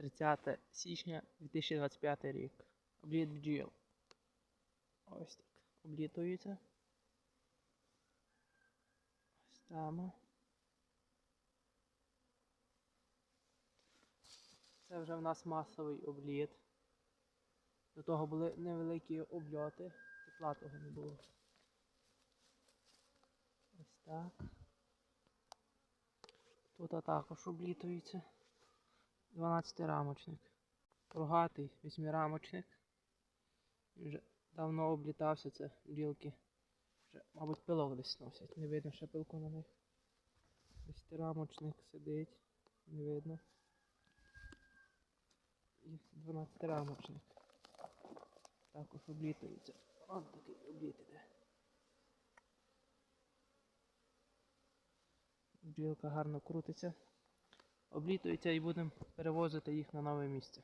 30 січня 2025 рік. Обліт бджіл. Ось так. Облітується. Ось там. Це вже в нас масовий обліт. До того були невеликі обльоти, тепла того не було. Ось так. Тут також облітується. 12 рамочник. Рогатий восьмирамочник. Вже давно облітався, це бджілки. Вже, мабуть, пилок десь носять. Не видно ще пилку на них. Десятирамочник сидить. Не видно. І 12 рамочник. Також облітується. Ось такий обліт іде. Бджілка гарно крутиться. Облітується і будемо перевозити їх на нове місце.